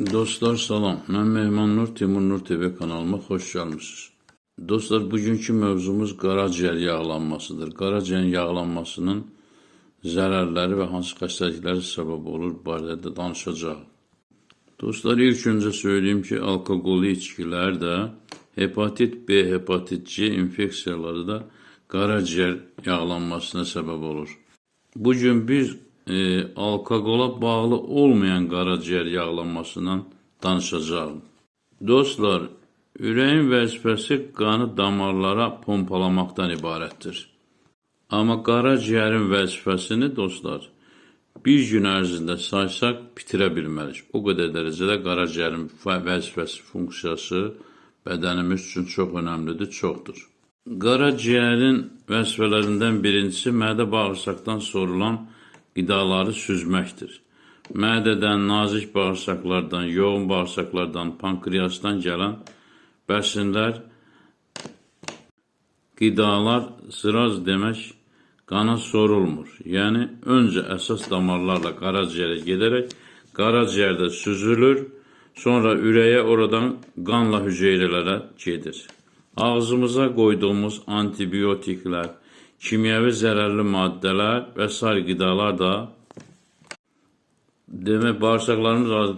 Dostlar salam. Mən Mehman Nur Timur Nur TV kanalıma xoş gəlmisiniz. Dostlar, bugünkü mövzumuz qaraciyər yağlanmasıdır. Qaraciyərin yağlanmasının zərərləri və hansı xəstəlikləri səbəb olur barədə danışacağıq. Dostlar, ilk öncə söyleyeyim ki, alkoqollu içkilər də hepatit B, hepatit C infeksiyaları da qaraciyər yağlanmasına səbəb olur. Bugün biz e, alkoqola bağlı olmayan qaraciyər yağlanmasından danışacağım. Dostlar, ürəyin vəzifəsi qanı damarlara pompalamaqdan ibarətdir. Amma qaraciyərin vəzifəsini dostlar, bir gün ərzində saysaq bitirə bilmərik. O qədər dərəcədə qaraciyərin və- vəzifəsi, funksiyası bədənimiz üçün çox önəmlidir, çoxdur. Qaraciyərin vəzifələrindən birincisi mədə bağırsaqdan sorulan qidaları süzməkdir. Mədədən, nazik bağırsaqlardan, yoğun bağırsaqlardan, pankreasdan gələn bəsinlər, qidalar sıraz demək qana sorulmur. Yəni öncə əsas damarlarla qaraciyərə gedərək qaraciyərdə süzülür, sonra ürəyə oradan qanla hüceyrələrə gedir. Ağzımıza qoyduğumuz antibiotiklər, kimyəvi zərərli maddələr və sair qidalar da demək bağırsaqlarımız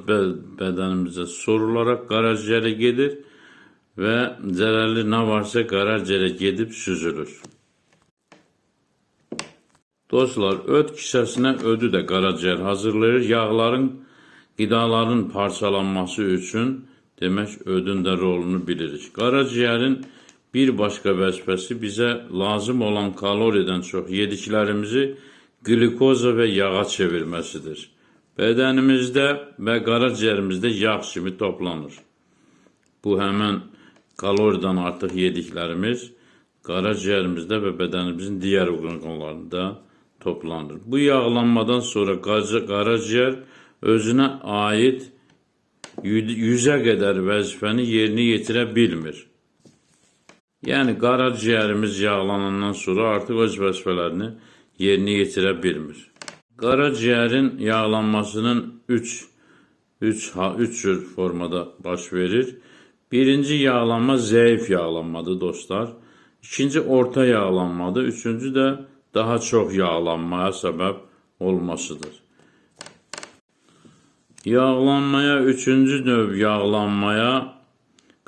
bədənimizə sorularaq qaraciyərə gedir və zərərli nə varsa qaraciyərə gedib süzülür. Dostlar, öd kisəsinə ödü də qaraciyər hazırlayır. Yağların, qidaların parçalanması üçün demək ödün də rolunu bilirik. Qaraciyərin bir başqa vəzifəsi bizə lazım olan kaloriydən çox yediklərimizi glikoza və yağa çevirməsidir. Bədənimizdə və qaraciyərimizdə yağ kimi toplanır. Bu həmən kaloriydən artıq yediklərimiz qaraciyərimizdə və bədənimizin digər orqanlarında toplanır. Bu yağlanmadan sonra qaraciyər özünə aid yü- yüzə qədər vəzifəni yerinə yetirə bilmir. Yəni qaraciyərimiz yağlanandan sonra artıq öz vəzifələrini yerinə yetirə bilmir. Qaraciyərin yağlanmasının 3 3 ha 3 cür formada baş verir. Birinci yağlanma zəif yağlanmadır dostlar. İkinci orta yağlanmadır. Üçüncü də daha çox yağlanmaya səbəb olmasıdır. Yağlanmaya, üçüncü növ yağlanmaya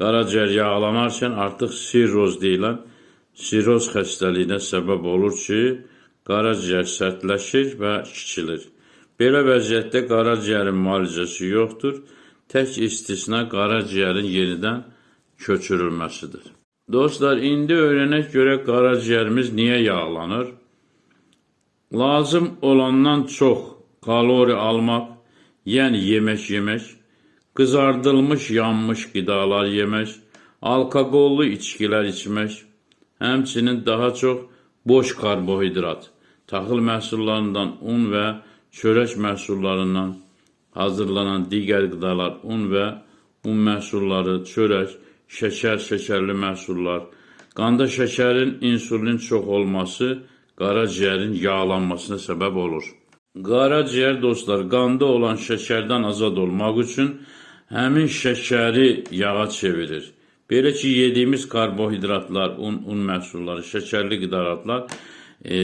qaraciyər yağlanarkən artıq sirroz deyilən sirroz xəstəliyinə səbəb olur ki, qaraciyər sərtləşir və kiçilir. Belə vəziyyətdə qaraciyərin müalicəsi yoxdur. Tək istisna qaraciyərin yenidən köçürülməsidir. Dostlar, indi öyrənək görə qaraciyərimiz niyə yağlanır? Lazım olandan çox kalori almaq, yəni yemək yemək, qızardılmış yanmış qidalar yemək, alkoqollu içkilər içmək, həmçinin daha çox boş karbohidrat, taxıl məhsullarından un və çörək məhsullarından hazırlanan digər qidalar, un və un məhsulları, çörək, şəkər, şəkərli məhsullar, qanda şəkərin insulin çox olması qaraciyərin yağlanmasına səbəb olur. Qaraciyər dostlar qanda olan şəkərdən azad olmaq üçün həmin şəkəri yağa çevirir. Belə ki, yediyimiz karbohidratlar, un, un məhsulları, şəkərli qidalar e,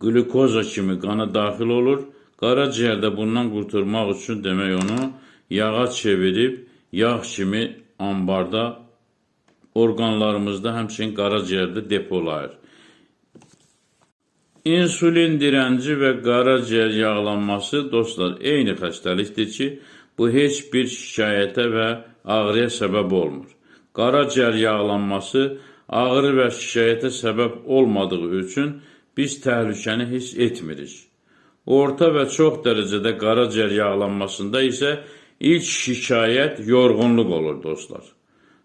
glukoza kimi qana daxil olur. Qaraciyərdə bundan qurtulmaq üçün demək onu yağa çevirib yağ kimi ambarda orqanlarımızda həmçinin qaraciyərdə depolayır. İnsulin dirənci və qaraciyər yağlanması dostlar eyni xəstəlikdir ki, bu heç bir şikayətə və ağrıya səbəb olmur. Qaraciyər yağlanması ağrı və şikayətə səbəb olmadığı üçün biz təhlükəni hiss etmirik. Orta və çox dərəcədə qaraciyər yağlanmasında isə ilk şikayət yorğunluq olur dostlar.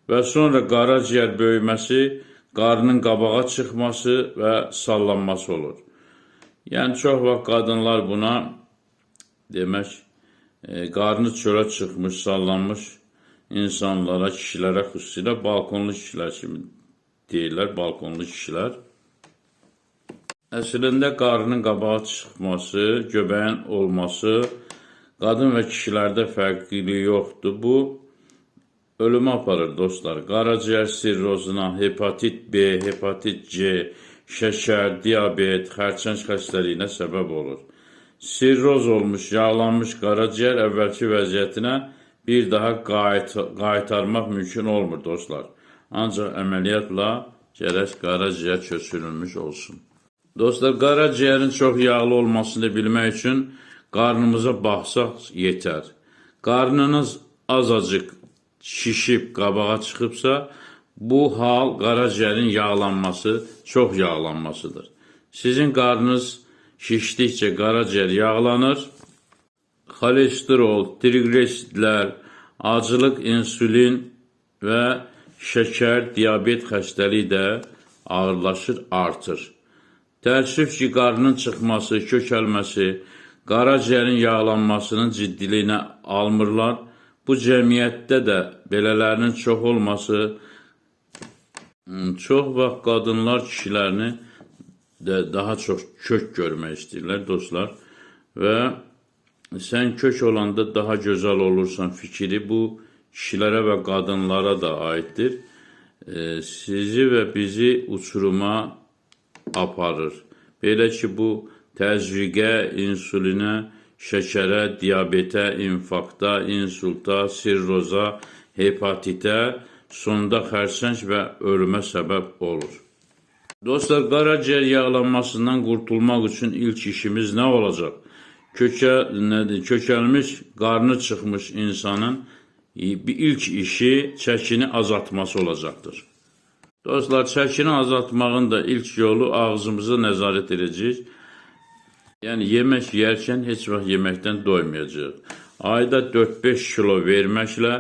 Və sonra qaraciyər böyüməsi, qarnın qabağa çıxması və sallanması olur. Yəni çox vaxt qadınlar buna demək e, qarnı çölə çıxmış, sallanmış insanlara, kişilərə xüsusilə balkonlu kişilər kimi deyirlər, balkonlu kişilər. Əslində qarnın qabağa çıxması, göbəyin olması Qadın və kişilərdə fərqlilik yoxdur. Bu ölümə aparır dostlar. Qaraciyər sirrozuna, hepatit B, hepatit C, şəkər, diabet, xərçəng xəstəliyinə səbəb olur. Sirroz olmuş, yağlanmış qaraciyər əvvəlki vəziyyətinə bir daha qayıt qaytarmaq mümkün olmur dostlar. Ancaq əməliyyatla gərək qaraciyər köçürülmüş olsun. Dostlar, qaraciyərin çox yağlı olmasını bilmək üçün qarnımıza baxsaq yetər. Qarnınız azacıq şişib qabağa çıxıbsa, bu hal qaraciyərin yağlanması, çox yağlanmasıdır. Sizin qarnınız şişdikcə qaraciyər yağlanır. Xolesterol, triqliseridlər, acılıq, insulin və şəkər, diabet xəstəliyi də ağırlaşır, artır. Təəssüf ki, qarnın çıxması, kökəlməsi, qaraciyərin yağlanmasının ciddiliyinə almırlar. Bu cəmiyyətdə də belələrinin çox olması, hmm, çox vaxt qadınlar kişilərini də daha çox kök görmək istəyirlər dostlar və sən kök olanda daha gözəl olursan fikri bu kişilərə və qadınlara da aiddir. E, sizi və bizi uçuruma aparır. Belə ki, bu təzyiqə, insulinə, şəkərə, diabetə, infarkta, insulta, sirroza, hepatitə, sonda xərçəng və ölümə səbəb olur. Dostlar, qaraciyər yağlanmasından qurtulmaq üçün ilk işimiz nə olacaq? Kökə, nədir? Kökəlmiş, qarnı çıxmış insanın bir ilk işi çəkini azaltması olacaqdır. Dostlar, çəkini azaltmağın da ilk yolu ağzımızı nəzarət edəcəyik. Yəni yemək yeyərkən heç vaxt yeməkdən doymayacağıq. Ayda 4-5 kilo verməklə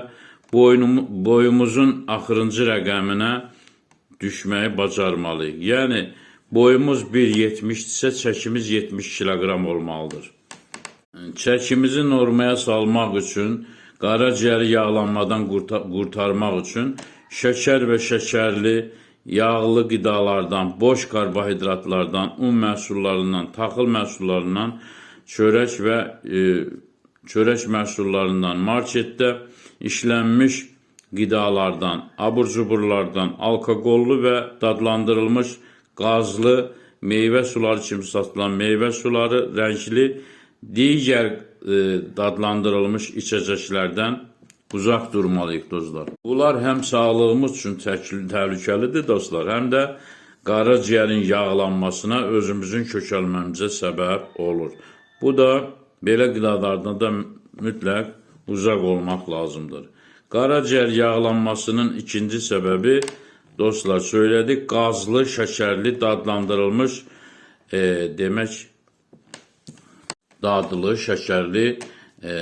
boynum, boyumuzun axırıncı rəqəminə düşməyi bacarmalıyıq. Yəni boyumuz 1.70-dirsə çəkimiz 70 kiloqram olmalıdır. Çəkimizi normaya salmaq üçün, qaraciyəri yağlanmadan qurta- qurtarmaq üçün şəkər və şəkərli yağlı qidalardan, boş karbohidratlardan, un məhsullarından, taxıl məhsullarından, çörək və e, çörək məhsullarından, marketdə işlənmiş qidalardan, abur-cuburlardan, alkoqollu və dadlandırılmış qazlı meyvə suları kimi satılan meyvə suları, rəngli digər e, dadlandırılmış içəcəklərdən uzaq durmalıyıq dostlar. Bunlar həm sağlığımız üçün təhlükəlidir dostlar, həm də qaraciyərin yağlanmasına, özümüzün kökəlməmizə səbəb olur. Bu da belə qidalardan da mütləq uzaq olmaq lazımdır. Qaraciyər yağlanmasının ikinci səbəbi dostlar söylədik, qazlı, şəkərli, dadlandırılmış e, demək dadlı, şəkərli, e,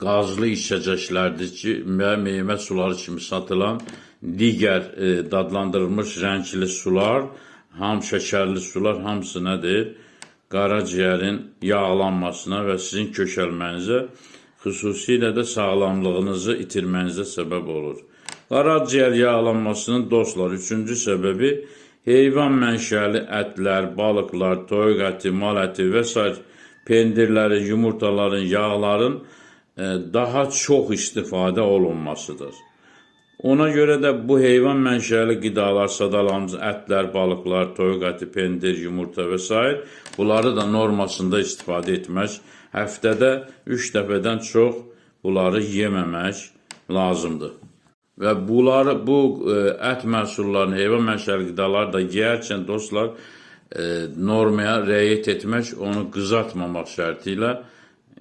qazlı içəcəklərdir ki, və meyvə suları kimi satılan digər e, dadlandırılmış rəngli sular, ham şəkərli sular hamısı nədir? Qaraciyərin yağlanmasına və sizin kökəlmənizə, xüsusilə də sağlamlığınızı itirmənizə səbəb olur. Qaraciyər yağlanmasının dostlar üçüncü səbəbi heyvan mənşəli ətlər, balıqlar, toyuq əti, mal əti və s. pendirlərin, yumurtaların, yağların e, daha çox istifadə olunmasıdır. Ona görə də bu heyvan mənşəli qidalar, sadalarımız, ətlər, balıqlar, toyuq əti, pendir, yumurta və s. bunları da normasında istifadə etmək, həftədə 3 dəfədən çox bunları yeməmək lazımdır. Və bunları bu e, ət məhsullarını, heyvan mənşəli qidaları da yeyərkən dostlar e, normaya riayət etmək, onu qızartmamaq şərti ilə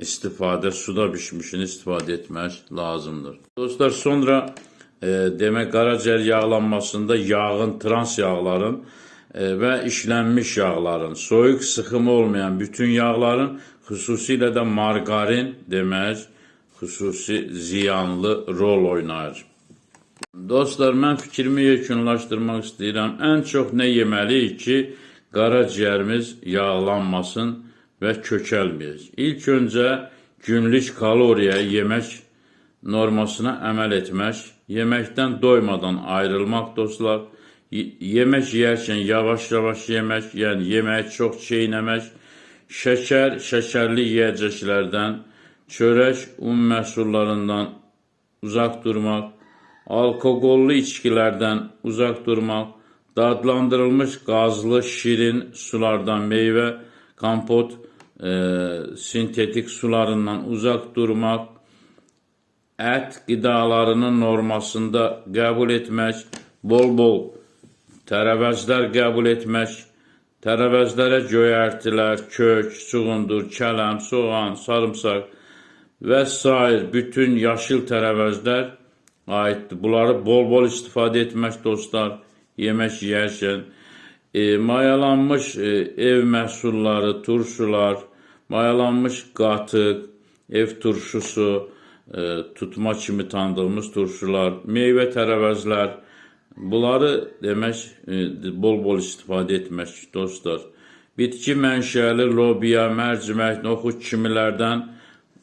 istifadə suda bişmişini istifadə etmək lazımdır. Dostlar, sonra e, demək qaraciyər yağlanmasında yağın, trans yağların e, və işlənmiş yağların, soyuq sıxımı olmayan bütün yağların, xüsusilə də margarin demək, xüsusi ziyanlı rol oynayır. Dostlar, mən fikrimi yekunlaşdırmaq istəyirəm. Ən çox nə yeməliyik ki, qaraciyərimiz yağlanmasın və kökəlməyək. İlk öncə günlük kaloriya yemək normasına əməl etmək, yeməkdən doymadan ayrılmaq dostlar, yemək yeyərkən yavaş-yavaş yemək, yəni yeməyi çox çeynəmək, şəkər, şəkərli yeyəcəklərdən çörək, un məhsullarından uzaq durmaq, alkoqollu içkilərdən uzaq durmaq, dadlandırılmış qazlı, şirin sulardan meyvə, kompot, e, sintetik sularından uzaq durmaq, ət qidalarının normasında qəbul etmək, bol-bol tərəvəzlər qəbul etmək, tərəvəzlərə göyərtilər, kök, çuğundur, kələm, soğan, sarımsaq və s. bütün yaşıl tərəvəzlər aiddir. Bunları bol-bol istifadə etmək dostlar, yemək yeyərkən e, mayalanmış e, ev məhsulları, turşular, mayalanmış qatıq, ev turşusu, tutma kimi tanıdığımız turşular, meyvə tərəvəzlər, bunları demək e, bol-bol istifadə etmək dostlar. Bitki mənşəli lobiya, mərcimək, noxud kimilərdən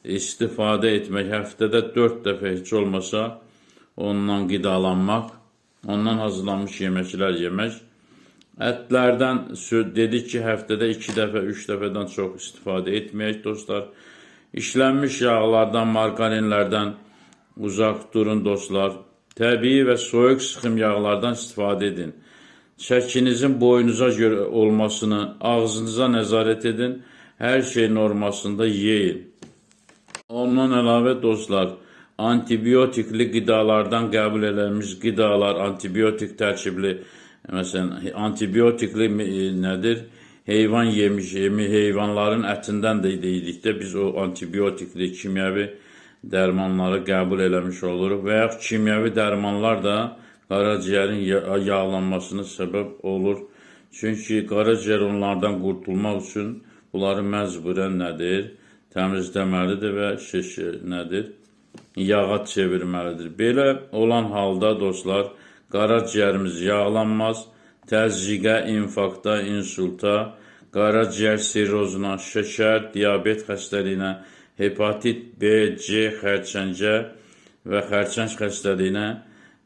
istifadə etmək, həftədə 4 dəfə heç olmasa ondan qidalanmaq, ondan hazırlanmış yeməklər yemək. Ətlərdən dedik ki, həftədə 2 dəfə, 3 dəfədən çox istifadə etməyək dostlar. İşlənmiş yağlardan, margarinlərdən uzaq durun dostlar. Təbii və soyuq sıxım yağlardan istifadə edin. Çəkinizin boynunuza görə olmasını, ağzınıza nəzarət edin. Hər şey normasında yeyin. Ondan əlavə dostlar, antibiotikli qidalardan qəbul edilmiş qidalar, antibiotik tərkibli, məsələn, antibiotikli e, nədir? Heyvan yemiş, yemi heyvanların ətindən də dedikdə biz o antibiotikli kimyəvi dərmanları qəbul eləmiş oluruq və yaxud kimyəvi dərmanlar da qaraciyərin ya- yağlanmasına səbəb olur. Çünki qaraciyər onlardan qurtulmaq üçün bunları məcburən nədir? Təmizləməlidir və şiş nədir? Yağa çevirməlidir. Belə olan halda dostlar, qaraciyərimiz yağlanmaz, təzyiqə, infarkta, insulta, qaraciyər sirrozuna, şəkər, diabet xəstəliyinə, hepatit B, C, xərçəngə və xərçəng xəstəliyinə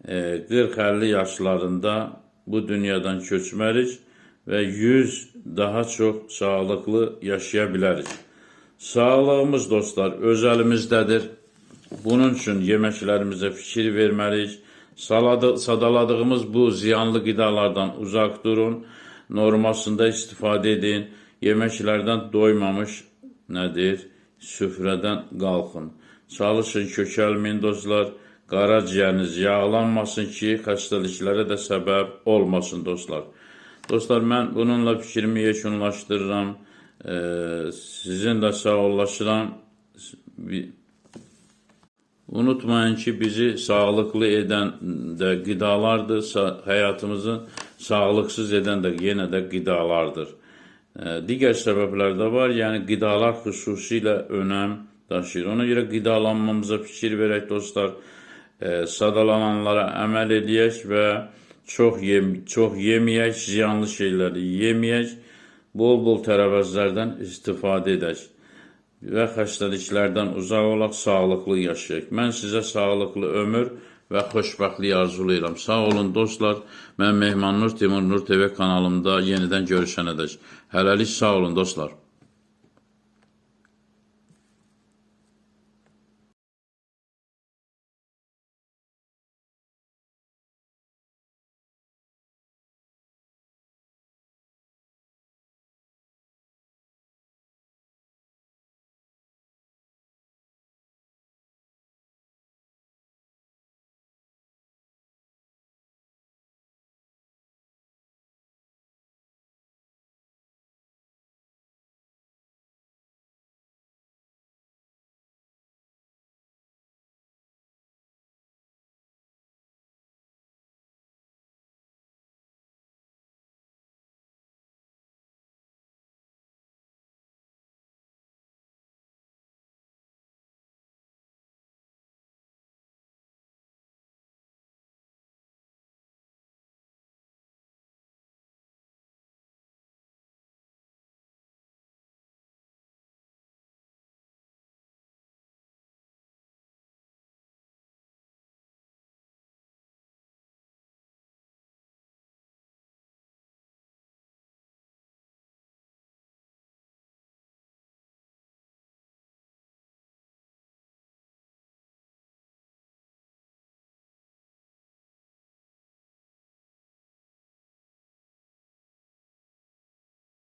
e, 40-50 yaşlarında bu dünyadan köçmərik və 100 daha çox sağlıqlı yaşaya bilərik. Sağlığımız dostlar öz əlimizdədir. Bunun üçün yeməklərimizə fikir verməliyik. Sadaladığımız bu ziyanlı qidalardan uzaq durun. Normasında istifadə edin. Yeməklərdən doymamış nədir? Süfrədən qalxın. Çalışın kökəlməyin dostlar. Qaraciyəriniz yağlanmasın ki, xəstəliklərə də səbəb olmasın dostlar. Dostlar, mən bununla fikrimi yekunlaşdırıram. Ee, sizinlə sağollaşıram. Bir- Unutmayın ki, bizi sağlıqlı edən də qidalardır, sa- həyatımızı sağlıqsız edən də yenə də qidalardır. Ee, Digər səbəblər də var, yəni qidalar xüsusilə önəm daşıyır. Ona görə qidalanmamıza fikir verək dostlar. Ee, Sadalananlara əməl edək və çox yem çox yeməyək, ziyanlı şeyləri yeməyək, bol-bol tərəvəzlərdən istifadə edək və xəstəliklərdən uzaq olaq, sağlıqlı yaşayaq. Mən sizə sağlıqlı ömür və xoşbəxtlik arzulayıram. Sağ olun dostlar. Mən Mehman Nur Timur Nur TV kanalımda yenidən görüşənədək. Hələlik sağ olun dostlar.